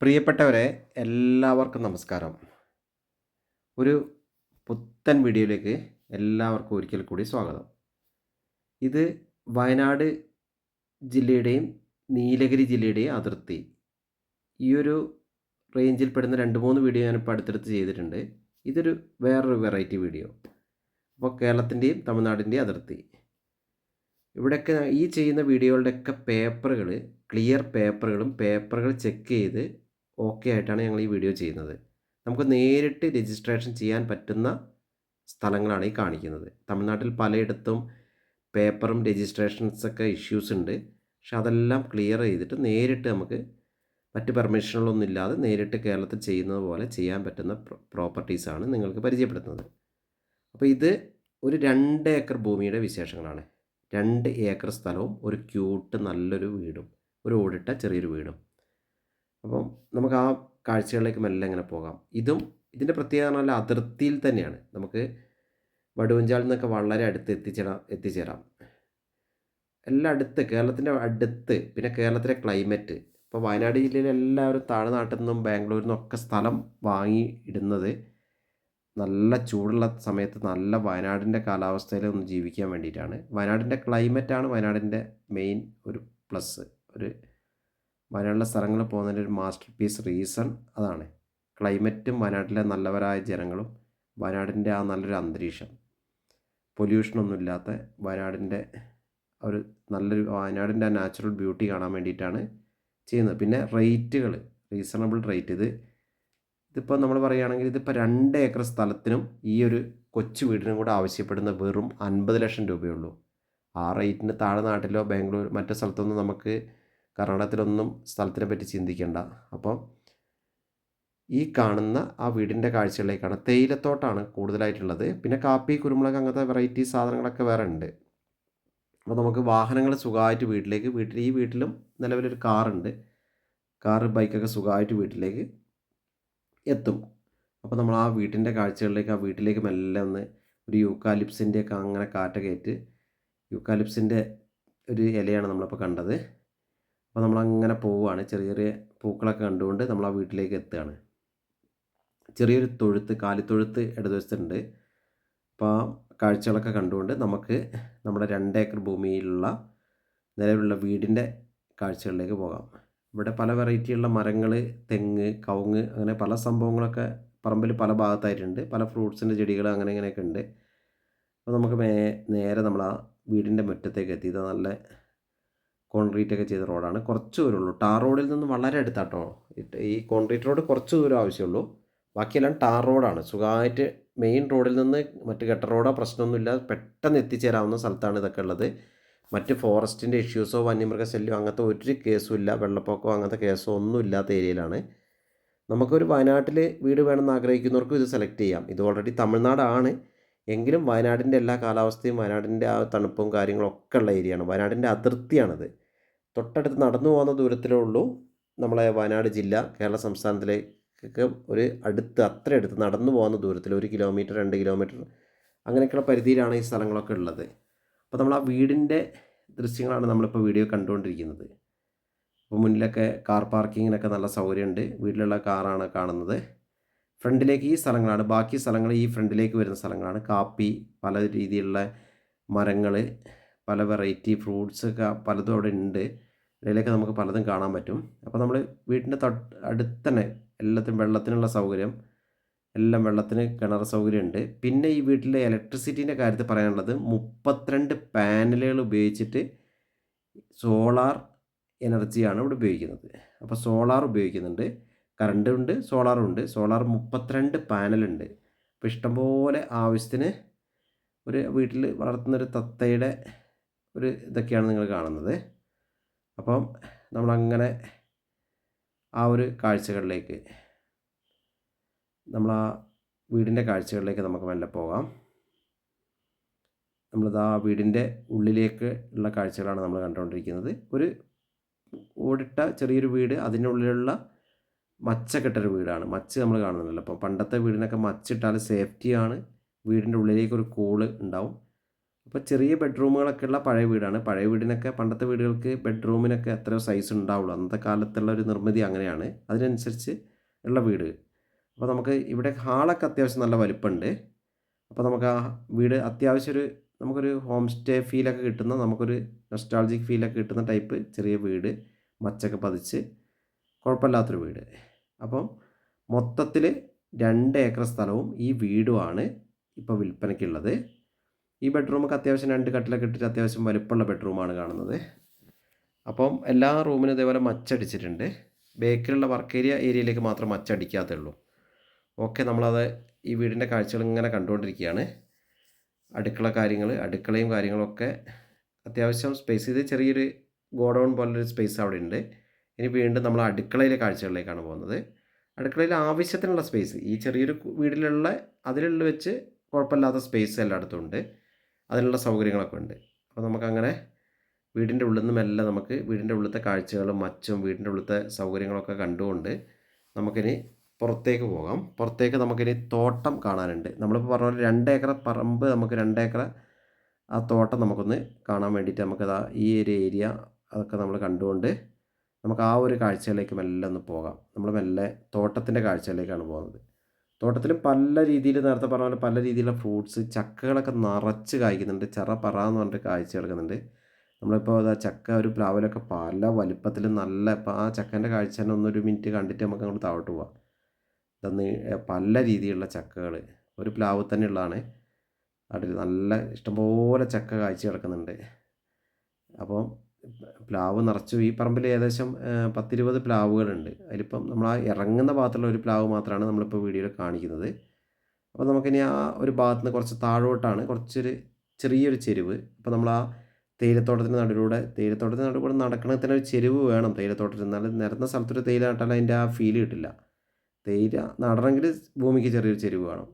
പ്രിയപ്പെട്ടവരെ എല്ലാവർക്കും നമസ്കാരം. ഒരു പുത്തൻ വീഡിയോയിലേക്ക് എല്ലാവർക്കും ഒരിക്കൽ കൂടി സ്വാഗതം. ഇത് വയനാട് ജില്ലയുടെയും നീലഗിരി ജില്ലയുടെയും അതിർത്തി. ഈ ഒരു റേഞ്ചിൽ പെടുന്ന രണ്ട് മൂന്ന് വീഡിയോ ഞാനിപ്പോൾ അടുത്തടുത്ത് ചെയ്തിട്ടുണ്ട്. ഇതൊരു വേറൊരു വെറൈറ്റി വീഡിയോ അപ്പോൾ കേരളത്തിന്റെയും തമിഴ്നാടിന്റെയും അതിർത്തി. ഇവിടെയൊക്കെ ഈ ചെയ്യുന്ന വീഡിയോകളുടെയൊക്കെ പേപ്പറുകൾ ക്ലിയർ പേപ്പറുകളും പേപ്പറുകൾ ചെക്ക് ചെയ്ത് ഓക്കെ ആയിട്ടാണ് ഞങ്ങൾ ഈ വീഡിയോ ചെയ്യുന്നത്. നമുക്ക് നേരിട്ട് രജിസ്ട്രേഷൻ ചെയ്യാൻ പറ്റുന്ന സ്ഥലങ്ങളാണ് ഈ കാണിക്കുന്നത്. തമിഴ്നാട്ടിൽ പലയിടത്തും പേപ്പറും രജിസ്ട്രേഷൻസൊക്കെ ഇഷ്യൂസ് ഉണ്ട്. പക്ഷെ അതെല്ലാം ക്ലിയർ ചെയ്തിട്ട് നേരിട്ട് നമുക്ക് മറ്റ് പെർമിഷനുകളൊന്നും ഇല്ലാതെ നേരിട്ട് കേരളത്തിൽ ചെയ്യുന്നത് പോലെ ചെയ്യാൻ പറ്റുന്ന പ്രോപ്പർട്ടീസാണ് നിങ്ങൾക്ക് പരിചയപ്പെടുത്തുന്നത്. അപ്പോൾ ഇത് ഒരു രണ്ട് ഏക്കർ ഭൂമിയുടെ വിശേഷങ്ങളാണ്. രണ്ട് ഏക്കർ സ്ഥലവും ഒരു ക്യൂട്ട് നല്ലൊരു വീടും ഒരു ഓടിട്ട ചെറിയൊരു വീടും. അപ്പം നമുക്ക് ആ കാഴ്ചകളിലേക്ക് മെല്ലെ ഇങ്ങനെ പോകാം. ഇതും ഇതിന്റെ പ്രത്യേകത നല്ല അതിർത്തിയിൽ തന്നെയാണ്. നമുക്ക് വടുവഞ്ചാൽ നിന്നൊക്കെ വളരെ അടുത്ത് എത്തിച്ചേരാം എത്തിച്ചേരാം. എല്ലാം അടുത്ത് കേരളത്തിന്റെ അടുത്ത് പിന്നെ കേരളത്തിലെ ക്ലൈമറ്റ് ഇപ്പോൾ വയനാട് ജില്ലയിലെ എല്ലാവരും താഴ്നാട്ടിൽ നിന്നും ബാംഗ്ലൂരിൽ നിന്നൊക്കെ സ്ഥലം വാങ്ങി ഇടുന്നത് നല്ല ചൂടുള്ള സമയത്ത് നല്ല വയനാടിന്റെ കാലാവസ്ഥയിൽ ഒന്ന് ജീവിക്കാൻ വേണ്ടിയിട്ടാണ്. വയനാടിന്റെ ക്ലൈമറ്റാണ് വയനാടിന്റെ മെയിൻ ഒരു പ്ലസ് ഒരു വയനാട്ടിലെ സ്ഥലങ്ങളിൽ പോകുന്നതിന്റെ ഒരു മാസ്റ്റർ പീസ് റീസൺ അതാണ്. ക്ലൈമറ്റും വയനാട്ടിലെ നല്ലവരായ ജനങ്ങളും വയനാടിന്റെ ആ നല്ലൊരു അന്തരീക്ഷം. പൊല്യൂഷനൊന്നും ഇല്ലാത്ത വയനാടിന്റെ ഒരു നല്ലൊരു വയനാടിന്റെ ആ നാച്ചുറൽ ബ്യൂട്ടി കാണാൻ വേണ്ടിയിട്ടാണ് ചെയ്യുന്നത്. പിന്നെ റേറ്റുകൾ റീസണബിൾ റേറ്റ്. ഇത് ഇതിപ്പോൾ നമ്മൾ പറയുകയാണെങ്കിൽ ഇതിപ്പോൾ രണ്ട് ഏക്കർ സ്ഥലത്തിനും ഈ ഒരു കൊച്ചു വീടിനും കൂടെ ആവശ്യപ്പെടുന്ന വെറും അൻപത് ലക്ഷം രൂപയുള്ളൂ ആ റേറ്റിന് താഴെ നാട്ടിലോ ബാംഗ്ലൂർ മറ്റു സ്ഥലത്തൊന്നും നമുക്ക് കർണാടകത്തിലൊന്നും സ്ഥലത്തിനെ പറ്റി ചിന്തിക്കേണ്ട. അപ്പം ഈ കാണുന്ന ആ വീടിന്റെ കാഴ്ചകളിലേക്കാണ് തേയിലത്തോട്ടാണ് കൂടുതലായിട്ടുള്ളത്. പിന്നെ കാപ്പി കുരുമുളക് അങ്ങനത്തെ വെറൈറ്റി സാധനങ്ങളൊക്കെ വേറെ ഉണ്ട്. അപ്പോൾ നമുക്ക് വാഹനങ്ങൾ സുഖമായിട്ട് വീട്ടിലേക്ക് വീട്ടിൽ ഈ വീട്ടിലും നിലവിലൊരു കാറുണ്ട് കാറ് ബൈക്കൊക്കെ സുഖമായിട്ട് വീട്ടിലേക്ക് എത്തും. അപ്പോൾ നമ്മൾ ആ വീട്ടിന്റെ കാഴ്ചകളിലേക്ക് ആ വീട്ടിലേക്ക് മെല്ലെ ഒന്ന് ഒരു യൂക്കാലിപ്സിന്റെ ഒക്കെ അങ്ങനെ കാറ്റ കയറ്റ് യൂക്കാലിപ്സിന്റെ ഒരു ഇലയാണ് നമ്മളിപ്പോൾ കണ്ടത്. അപ്പോൾ നമ്മൾ അങ്ങനെ പോവുകയാണ് ചെറിയ ചെറിയ പൂക്കളൊക്കെ കണ്ടുകൊണ്ട് നമ്മൾ ആ വീട്ടിലേക്ക് എത്തുകയാണ്. ചെറിയൊരു തൊഴുത്ത് കാലിത്തൊഴുത്ത് ഇടതുവശത്തുണ്ട്. അപ്പോൾ ആ കാഴ്ചകളൊക്കെ കണ്ടുകൊണ്ട് നമുക്ക് നമ്മുടെ രണ്ട് ഏക്കർ ഭൂമിയിലുള്ള നിലവിലുള്ള വീടിന്റെ കാഴ്ചകളിലേക്ക് പോകാം. ഇവിടെ പല വെറൈറ്റിയുള്ള മരങ്ങൾ തെങ്ങ് കവുങ്ങ് അങ്ങനെ പല സംഭവങ്ങളൊക്കെ പറമ്പിൽ പല ഭാഗത്തായിട്ടുണ്ട്. പല ഫ്രൂട്ട്സിന്റെ ചെടികൾ അങ്ങനെ ഇങ്ങനെയൊക്കെ ഉണ്ട്. അപ്പോൾ നമുക്ക് നേരെ നമ്മൾ ആ വീടിന്റെ മുറ്റത്തേക്ക് എത്തി. നല്ല കോൺക്രീറ്റ് ഒക്കെ ചെയ്ത റോഡാണ്. കുറച്ച് ദൂരമുള്ളൂ. ടാർ റോഡിൽ നിന്ന് വളരെ അടുത്താട്ടോ. ഈ കോൺക്രീറ്റ് റോഡ് കുറച്ച് ദൂരം ആവശ്യമുള്ളൂ. ബാക്കിയെല്ലാം ടാർ റോഡാണ്. സുഖമായിട്ട് മെയിൻ റോഡിൽ നിന്ന് മറ്റ് ഗട്ട റോഡോ പ്രശ്നമൊന്നുമില്ല പെട്ടെന്ന് എത്തിച്ചേരാവുന്ന സ്ഥലത്താണ് ഇതൊക്കെ ഉള്ളത്. മറ്റ് ഫോറസ്റ്റിന്റെ ഇഷ്യൂസോ വന്യമൃഗശല്യമോ അങ്ങനത്തെ ഒരു കേസും ഇല്ല. വെള്ളപ്പൊക്കമോ അങ്ങനത്തെ കേസോ ഒന്നും ഇല്ലാത്ത ഏരിയയിലാണ്. നമുക്കൊരു വയനാട്ടിൽ വീട് വേണമെന്ന് ആഗ്രഹിക്കുന്നവർക്കും ഇത് സെലക്ട് ചെയ്യാം. ഇത് ഓൾറെഡി തമിഴ്നാടാണ്. എങ്കിലും വയനാടിന്റെ എല്ലാ കാലാവസ്ഥയും വയനാടിന്റെ ആ തണുപ്പും കാര്യങ്ങളൊക്കെ ഉള്ള ഏരിയയാണ്. വയനാടിന്റെ അതിർത്തിയാണത്. തൊട്ടടുത്ത് നടന്നു പോകുന്ന ദൂരത്തിലേ ഉള്ളൂ നമ്മളെ വയനാട് ജില്ല. കേരള സംസ്ഥാനത്തിലേക്ക് ഒരു അടുത്ത് അത്ര അടുത്ത് നടന്നു പോകുന്ന ദൂരത്തിൽ ഒരു കിലോമീറ്റർ രണ്ട് കിലോമീറ്റർ അങ്ങനെയൊക്കെയുള്ള പരിധിയിലാണ് ഈ സ്ഥലങ്ങളൊക്കെ ഉള്ളത്. അപ്പോൾ നമ്മൾ ആ വീടിന്റെ ദൃശ്യങ്ങളാണ് നമ്മളിപ്പോൾ വീഡിയോ കണ്ടുകൊണ്ടിരിക്കുന്നത്. അപ്പോൾ മുന്നിലൊക്കെ കാർ പാർക്കിങ്ങിനൊക്കെ നല്ല സൗകര്യമുണ്ട്. വീട്ടിലുള്ള കാറാണ് കാണുന്നത്. ഫ്രണ്ടിലേക്ക് ഈ സ്ഥലങ്ങളാണ്. ബാക്കി സ്ഥലങ്ങൾ ഈ ഫ്രണ്ടിലേക്ക് വരുന്ന സ്ഥലങ്ങളാണ്. കാപ്പി പല രീതിയിലുള്ള മരങ്ങൾ പല വെറൈറ്റി ഫ്രൂട്ട്സ് ഒക്കെ പലതും അവിടെ ഉണ്ട്. ഇടയിലൊക്കെ നമുക്ക് പലതും കാണാൻ പറ്റും. അപ്പോൾ നമ്മൾ വീട്ടിന്റെ തൊട്ട് അടുത്ത് തന്നെ എല്ലാത്തിനും വെള്ളത്തിനുള്ള സൗകര്യം എല്ലാം വെള്ളത്തിന് കിണർ സൗകര്യമുണ്ട് പിന്നെ ഈ വീട്ടിലെ ഇലക്ട്രിസിറ്റീന്റെ കാര്യത്തിൽ പറയാനുള്ളത് മുപ്പത്തിരണ്ട് പാനലുകൾ ഉപയോഗിച്ചിട്ട് സോളാർ എനർജിയാണ് ഇവിടെ ഉപയോഗിക്കുന്നത്. അപ്പോൾ സോളാർ ഉപയോഗിക്കുന്നുണ്ട്. കറണ്ട് ഉണ്ട് സോളാറും ഉണ്ട്. സോളാർ മുപ്പത്തിരണ്ട് പാനലുണ്ട് അപ്പോൾ ഇഷ്ടംപോലെ ആവശ്യത്തിന് ഒരു വീട്ടിൽ വളർത്തുന്നൊരു തത്തയുടെ ഒരു ഇതൊക്കെയാണ് നിങ്ങൾ കാണുന്നത്. അപ്പം നമ്മളങ്ങനെ ആ ഒരു കാഴ്ചകളിലേക്ക് നമ്മൾ ആ വീടിന്റെ കാഴ്ചകളിലേക്ക് നമുക്ക് മെല്ലെ പോകാം. നമ്മളിത് ആ വീടിന്റെ ഉള്ളിലേക്ക് ഉള്ള കാഴ്ചകളാണ് നമ്മൾ കണ്ടുകൊണ്ടിരിക്കുന്നത്. ഒരു ഓടിട്ട ചെറിയൊരു വീട് അതിന്റെ ഉള്ളിലുള്ള മച്ചക്കെട്ടൊരു വീടാണ്. മച്ച് നമ്മൾ കാണുന്നുണ്ടല്ലോ. അപ്പോൾ പണ്ടത്തെ വീടിനൊക്കെ മച്ചിട്ടാൽ സേഫ്റ്റിയാണ്. വീടിന്റെ ഉള്ളിലേക്ക് ഒരു കൂൾ ഉണ്ടാവും. അപ്പോൾ ചെറിയ ബെഡ്റൂമുകളൊക്കെ ഉള്ള പഴയ വീടാണ്. പഴയ വീടിനൊക്കെ പണ്ടത്തെ വീടുകൾക്ക് ബെഡ്റൂമിനൊക്കെ എത്രയോ സൈസ് ഉണ്ടാവുള്ളൂ. അന്നത്തെ കാലത്തുള്ള ഒരു നിർമ്മിതി അങ്ങനെയാണ്. അതിനനുസരിച്ച് ഉള്ള വീട്. അപ്പോൾ നമുക്ക് ഇവിടെ ഹാളൊക്കെ അത്യാവശ്യം നല്ല വലിപ്പമുണ്ട്. അപ്പോൾ നമുക്ക് ആ വീട് അത്യാവശ്യം ഒരു നമുക്കൊരു ഹോം സ്റ്റേ ഫീലൊക്കെ കിട്ടുന്ന നമുക്കൊരു നൊസ്റ്റാൾജിക് ഫീലൊക്കെ കിട്ടുന്ന ടൈപ്പ് ചെറിയ വീട്. മച്ചൊക്കെ പതിച്ച് കുഴപ്പമില്ലാത്തൊരു വീട്. അപ്പം മൊത്തത്തിൽ രണ്ട് ഏക്കർ സ്ഥലവും ഈ വീടുമാണ് ഇപ്പോൾ വിൽപ്പനയ്ക്കുള്ളത്. ഈ ബെഡ്റൂമൊക്കെ അത്യാവശ്യം രണ്ട് കട്ടിലൊക്കെ ഇട്ടിട്ട് അത്യാവശ്യം വലുപ്പമുള്ള ബെഡ്റൂമാണ് കാണുന്നത്. അപ്പം എല്ലാ റൂമിനും ഇതേപോലെ മച്ചടിച്ചിട്ടുണ്ട്. ബേക്കിലുള്ള വർക്ക് ഏരിയ ഏരിയയിലേക്ക് മാത്രം മച്ചടിക്കാത്തേ ഉള്ളൂ ഓക്കെ നമ്മളത് ഈ വീടിന്റെ കാഴ്ചകൾ ഇങ്ങനെ കണ്ടുകൊണ്ടിരിക്കുകയാണ്. അടുക്കള കാര്യങ്ങൾ അടുക്കളയും കാര്യങ്ങളൊക്കെ അത്യാവശ്യം സ്പേസ് ചെയ്ത് ചെറിയൊരു ഗോഡൗൺ പോലൊരു സ്പേസ് അവിടെ ഉണ്ട്. ഇനി വീണ്ടും നമ്മൾ അടുക്കളയിലെ കാഴ്ചകളിലേക്കാണ് പോകുന്നത്. അടുക്കളയിൽ ആവശ്യത്തിനുള്ള സ്പേസ് ഈ ചെറിയൊരു വീടിലുള്ള അതിലുള്ള വെച്ച് കുഴപ്പമില്ലാത്ത സ്പേസ് എല്ലായിടത്തും ഉണ്ട്. അതിനുള്ള സൗകര്യങ്ങളൊക്കെ ഉണ്ട്. അപ്പോൾ നമുക്കങ്ങനെ വീടിന്റെ ഉള്ളിൽ നിന്ന് മെല്ലെ നമുക്ക് വീടിന്റെ ഉള്ളിലത്തെ കാഴ്ചകളും മച്ചും വീടിന്റെ ഉള്ളിലത്തെ സൗകര്യങ്ങളൊക്കെ കണ്ടുകൊണ്ട് നമുക്കിനി പുറത്തേക്ക് പോകാം. പുറത്തേക്ക് നമുക്കിനി തോട്ടം കാണാനുണ്ട്. നമ്മളിപ്പോൾ പറഞ്ഞ പോലെ രണ്ട് ഏക്കർ പറമ്പ് നമുക്ക് രണ്ട് ഏക്കർ ആ തോട്ടം നമുക്കൊന്ന് കാണാൻ വേണ്ടിയിട്ട് നമുക്കത് ഈ ഒരു ഏരിയ അതൊക്കെ നമ്മൾ കണ്ടുകൊണ്ട് നമുക്ക് ആ ഒരു കാഴ്ചയിലേക്ക് മെല്ലെ ഒന്ന് പോകാം. നമ്മൾ മെല്ലെ തോട്ടത്തിന്റെ കാഴ്ചയിലേക്കാണ് പോകുന്നത്. തോട്ടത്തിൽ പല രീതിയിൽ നേരത്തെ പറഞ്ഞ പോലെ പല രീതിയിലുള്ള ഫ്രൂട്ട്സ് ചക്കകളൊക്കെ നിറച്ച് കായ്ക്കുന്നുണ്ട്. ചെറ പറ എന്ന് പറഞ്ഞിട്ട് കാഴ്ച കിടക്കുന്നുണ്ട് നമ്മളിപ്പോൾ അതാ ചക്ക ഒരു പ്ലാവിലൊക്കെ പല വലിപ്പത്തിൽ നല്ല ഇപ്പം ആ ചക്കന്റെ കാഴ്ച തന്നെ ഒന്നൊരു മിനിറ്റ് കണ്ടിട്ട് നമുക്ക് അങ്ങോട്ട് താഴോട്ട് പോവാം. ഇതൊന്ന് പല രീതിയിലുള്ള ചക്കകൾ ഒരു പ്ലാവ് തന്നെ ഉള്ളതാണ് അതിൽ നല്ല ഇഷ്ടംപോലെ ചക്ക കാഴ്ച കിടക്കുന്നുണ്ട്. അപ്പോൾ പ്ലാവ് നിറച്ചു ഈ പറമ്പിൽ ഏകദേശം പത്തിരുപത് പ്ലാവുകളുണ്ട്. അതിലിപ്പം നമ്മൾ ആ ഇറങ്ങുന്ന ഭാഗത്തുള്ള ഒരു പ്ലാവ് മാത്രമാണ് നമ്മളിപ്പോൾ വീഡിയോയിൽ കാണിക്കുന്നത്. അപ്പോൾ നമുക്കിനി ആ ഒരു ഭാഗത്ത് നിന്ന് കുറച്ച് താഴോട്ടാണ് കുറച്ചൊരു ചെറിയൊരു ചെരുവ്. അപ്പോൾ നമ്മൾ ആ തേയിലത്തോട്ടത്തിന്റെ നടുവിലൂടെ തേയിലത്തോട്ടത്തിന്റെ നടുവിലൂടെ നടക്കണമെങ്കിൽ തന്നെ ഒരു ചെരുവ് വേണം തേയിലത്തോട്ടത്തിൽ. എന്നാലും നിരന്ന സ്ഥലത്തൊരു തേയില നട്ടാൽ അതിന്റെ ആ ഫീൽ കിട്ടില്ല. തേയില നടണമെങ്കിൽ ഭൂമിക്ക് ചെറിയൊരു ചെരുവ് വേണം.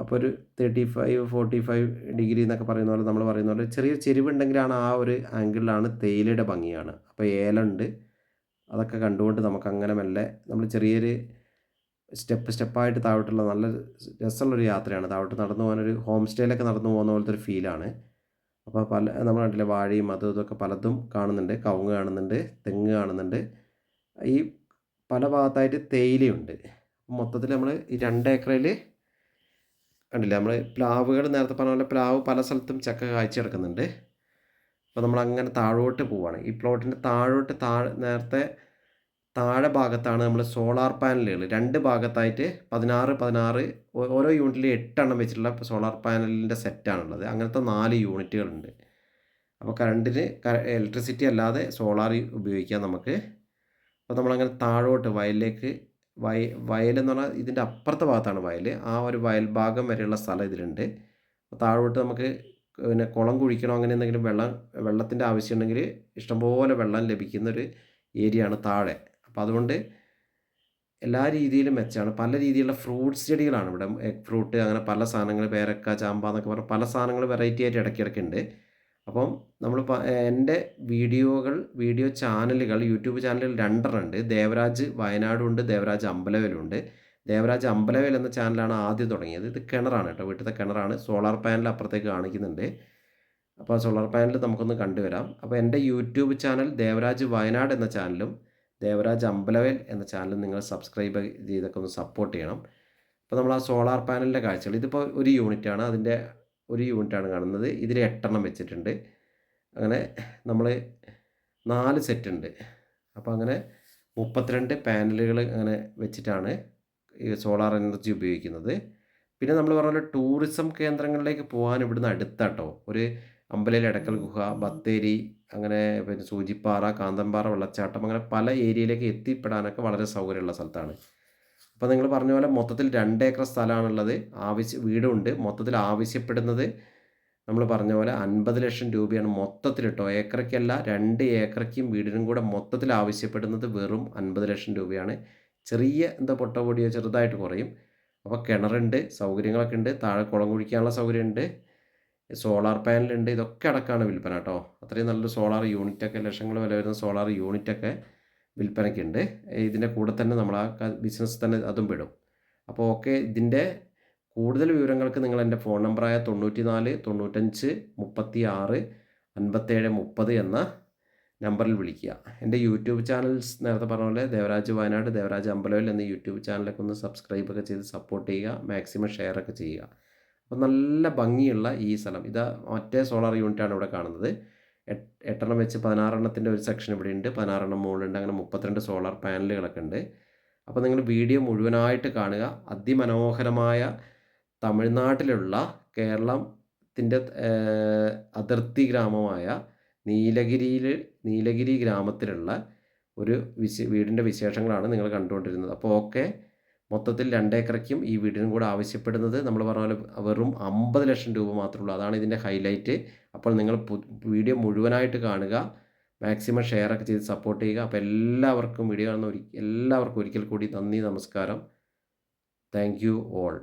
അപ്പോൾ ഒരു thirty five forty five degree എന്നൊക്കെ പറയുന്ന പോലെ നമ്മൾ പറയുന്ന പോലെ ചെറിയ ചെരിവുണ്ടെങ്കിലാണ് ആ ഒരു ആംഗിളിലാണ് തേയിലയുടെ ഭംഗിയാണ്. അപ്പോൾ ഏലുണ്ട് അതൊക്കെ കണ്ടുകൊണ്ട് നമുക്ക് അങ്ങനെ മെല്ലെ നമ്മൾ ചെറിയൊരു സ്റ്റെപ്പ് സ്റ്റെപ്പായിട്ട് താഴോട്ടുള്ള നല്ല രസമുള്ളൊരു യാത്രയാണ്. താഴോട്ട് നടന്നു പോകാനൊരു ഹോം സ്റ്റേയിലൊക്കെ നടന്നു പോകുന്ന പോലത്തെ ഒരു ഫീലാണ് അപ്പോൾ പല നമ്മുടെ നാട്ടിലെ വാഴയും അതും ഇതൊക്കെ പലതും കാണുന്നുണ്ട്. കവുങ്ങ് കാണുന്നുണ്ട് തെങ്ങ് കാണുന്നുണ്ട്. ഈ പല ഭാഗത്തായിട്ട് തേയിലയുണ്ട്. മൊത്തത്തിൽ നമ്മൾ ഈ രണ്ട് ഏക്കറിൽ കണ്ടില്ലേ? നമ്മൾ പ്ലാവുകൾ നേരത്തെ പറഞ്ഞ പോലെ പ്ലാവ് പല സ്ഥലത്തും ചക്ക കാഴ്ച കിടക്കുന്നുണ്ട്. അപ്പോൾ നമ്മൾ അങ്ങനെ താഴോട്ട് പോവുകയാണ് ഈ പ്ലോട്ടിന്റെ താഴോട്ട് താഴെ നേരത്തെ താഴെ ഭാഗത്താണ് നമ്മൾ സോളാർ പാനലുകൾ. രണ്ട് ഭാഗത്തായിട്ട് പതിനാറ് പതിനാറ് ഓരോ യൂണിറ്റിൽ എട്ടെണ്ണം വെച്ചിട്ടുള്ള സോളാർ പാനലിന്റെ സെറ്റാണുള്ളത്. അങ്ങനത്തെ നാല് യൂണിറ്റുകളുണ്ട്. അപ്പോൾ കറണ്ടിന് ഇലക്ട്രിസിറ്റി അല്ലാതെ സോളാർ ഉപയോഗിക്കാം നമുക്ക്. അപ്പോൾ നമ്മളങ്ങനെ താഴോട്ട് വയലിലേക്ക് വയ വയൽ എന്ന് പറഞ്ഞാൽ ഇതിന്റെ അപ്പുറത്തെ ഭാഗത്താണ് വയൽ ആ ഒരു വയൽ ഭാഗം വരെയുള്ള സ്ഥലം ഇതിലുണ്ട്. താഴോട്ട് നമുക്ക് പിന്നെ കുളം കുഴിക്കണോ അങ്ങനെ എന്തെങ്കിലും വെള്ളം വെള്ളത്തിന്റെ ആവശ്യമുണ്ടെങ്കിൽ ഇഷ്ടംപോലെ വെള്ളം ലഭിക്കുന്നൊരു ആണ് താഴെ. അപ്പോൾ അതുകൊണ്ട് എല്ലാ രീതിയിലും മെച്ചമാണ്. പല രീതിയിലുള്ള ഫ്രൂട്ട്സ് ചെടികളാണ് ഇവിടെ. എഗ് ഫ്രൂട്ട് അങ്ങനെ പല സാധനങ്ങൾ പേരക്ക ചാമ്പ എന്നൊക്കെ പറഞ്ഞ പല സാധനങ്ങൾ വെറൈറ്റി ആയിട്ട് ഇടയ്ക്കിടയ്ക്ക് ഉണ്ട്. അപ്പം നമ്മൾ എന്റെ വീഡിയോകൾ വീഡിയോ ചാനലുകൾ യൂട്യൂബ് ചാനലുകൾ രണ്ടെണ്ണം ഉണ്ട് ദേവരാജ് വയനാടുണ്ട് ദേവരാജ് അമ്പലവേലുണ്ട് ദേവരാജ് അമ്പലവേൽ എന്ന ചാനലാണ് ആദ്യം തുടങ്ങിയത്. ഇത് കിണറാണ് കേട്ടോ വീട്ടിലത്തെ കിണറാണ്. സോളാർ പാനൽ അപ്പുറത്തേക്ക് കാണിക്കുന്നുണ്ട്. അപ്പോൾ സോളാർ പാനൽ നമുക്കൊന്ന് കണ്ടുവരാം. അപ്പോൾ എന്റെ യൂട്യൂബ് ചാനൽ ദേവരാജ് വയനാട് എന്ന ചാനലും ദേവരാജ് അമ്പലവേൽ എന്ന ചാനലും നിങ്ങൾ സബ്സ്ക്രൈബ് ചെയ്തൊക്കെ ഒന്ന് സപ്പോർട്ട് ചെയ്യണം. അപ്പോൾ നമ്മൾ ആ സോളാർ പാനലിന്റെ കാഴ്ചകൾ ഇതിപ്പോൾ ഒരു യൂണിറ്റാണ്. അതിന്റെ ഒരു യൂണിറ്റാണ് കാണുന്നത്. ഇതിൽ എട്ടെണ്ണം വെച്ചിട്ടുണ്ട്. അങ്ങനെ നമ്മൾ നാല് സെറ്റ് ഉണ്ട് അപ്പോൾ അങ്ങനെ മുപ്പത്തിരണ്ട് പാനലുകൾ അങ്ങനെ വെച്ചിട്ടാണ് ഈ സോളാർ എനർജി ഉപയോഗിക്കുന്നത്. പിന്നെ നമ്മൾ പറഞ്ഞ ടൂറിസം കേന്ദ്രങ്ങളിലേക്ക് പോകാൻ ഇവിടുന്ന് അടുത്താട്ടോ. ഒരു അമ്പലയിൽ എടക്കൽ ഗുഹ ബത്തേരി അങ്ങനെ പിന്നെ സൂചിപ്പാറ കാന്തമ്പാറ വെള്ളച്ചാട്ടം അങ്ങനെ പല ഏരിയയിലേക്ക് എത്തിപ്പെടാനൊക്കെ വളരെ സൗകര്യമുള്ള സ്ഥലത്താണ്. അപ്പോൾ നിങ്ങൾ പറഞ്ഞ പോലെ മൊത്തത്തിൽ രണ്ട് ഏക്കർ സ്ഥലമാണുള്ളത്. ആവശ്യ വീടുണ്ട്. മൊത്തത്തിൽ ആവശ്യപ്പെടുന്നത് നമ്മൾ പറഞ്ഞ പോലെ അൻപത് ലക്ഷം രൂപയാണ് മൊത്തത്തിൽ കേട്ടോ ഏക്കറയ്ക്കല്ല രണ്ട് ഏക്കറയ്ക്കും വീടിനും കൂടെ മൊത്തത്തിൽ ആവശ്യപ്പെടുന്നത് വെറും അൻപത് ലക്ഷം രൂപയാണ്. ചെറിയ എന്താ പൊട്ട പൊടിയോ ചെറുതായിട്ട് കുറയും. അപ്പോൾ കിണറുണ്ട് സൗകര്യങ്ങളൊക്കെ ഉണ്ട്. താഴെ കുളം കുഴിക്കാനുള്ള സൗകര്യമുണ്ട്. സോളാർ പാനലുണ്ട്. ഇതൊക്കെ അടക്കമാണ് വിൽപ്പന കേട്ടോ അത്രയും നല്ലൊരു സോളാർ യൂണിറ്റൊക്കെ ലക്ഷങ്ങൾ വില വരുന്ന സോളാർ യൂണിറ്റൊക്കെ വിൽപ്പനയ്ക്കുണ്ട്. ഇതിന്റെ കൂടെ തന്നെ നമ്മൾ ആ ബിസിനസ് തന്നെ അതും വിടും. അപ്പോൾ ഓക്കെ ഇതിന്റെ കൂടുതൽ വിവരങ്ങൾക്ക് നിങ്ങൾ എന്റെ ഫോൺ നമ്പറായ തൊണ്ണൂറ്റി നാല് തൊണ്ണൂറ്റഞ്ച് മുപ്പത്തി ആറ് അൻപത്തേഴ് മുപ്പത് എന്ന നമ്പറിൽ വിളിക്കുക. എന്റെ യൂട്യൂബ് ചാനൽസ് നേരത്തെ പറഞ്ഞ പോലെ ദേവരാജ് വയനാട് ദേവരാജ് അമ്പലവൽ എന്ന യൂട്യൂബ് ചാനലൊക്കെ ഒന്ന് സബ്സ്ക്രൈബ് ഒക്കെ ചെയ്ത് സപ്പോർട്ട് ചെയ്യുക മാക്സിമം ഷെയർ ഒക്കെ ചെയ്യുക. അപ്പോൾ നല്ല ഭംഗിയുള്ള ഈ സ്ഥലം. ഇതാ മറ്റേ സോളാർ യൂണിറ്റാണ് ഇവിടെ കാണുന്നത്. എട്ടെണ്ണം വെച്ച് പതിനാറെണ്ണത്തിന്റെ ഒരു സെക്ഷൻ ഇവിടെ ഉണ്ട് പതിനാറെണ്ണം മുകളിലുണ്ട് അങ്ങനെ മുപ്പത്തിരണ്ട് സോളാർ പാനലുകളൊക്കെ ഉണ്ട്. അപ്പോൾ നിങ്ങൾ വീഡിയോ മുഴുവനായിട്ട് കാണുക. അതിമനോഹരമായ തമിഴ്നാട്ടിലുള്ള കേരളത്തിന്റെ അതിർത്തി ഗ്രാമമായ നീലഗിരിയിൽ നീലഗിരി ഗ്രാമത്തിലുള്ള ഒരു വിശ വീടിന്റെ വിശേഷങ്ങളാണ് നിങ്ങൾ കണ്ടുകൊണ്ടിരുന്നത്. അപ്പോൾ ഓക്കെ മൊത്തത്തിൽ രണ്ടേക്കറയ്ക്കും ഈ വീടിനും കൂടെ ആവശ്യപ്പെടുന്നത് നമ്മൾ പറഞ്ഞ പോലെ വെറും അമ്പത് ലക്ഷം രൂപ മാത്രമേ ഉള്ളൂ. അതാണ് ഇതിന്റെ ഹൈലൈറ്റ് അപ്പോൾ നിങ്ങൾ വീഡിയോ മുഴുവനായിട്ട് കാണുക. മാക്സിമം ഷെയർ ഒക്കെ ചെയ്ത് സപ്പോർട്ട് ചെയ്യുക. അപ്പോൾ എല്ലാവർക്കും വീഡിയോ കാണുന്ന എല്ലാവർക്കും ഒരിക്കൽ കൂടി നന്ദി നമസ്കാരം. Thank you all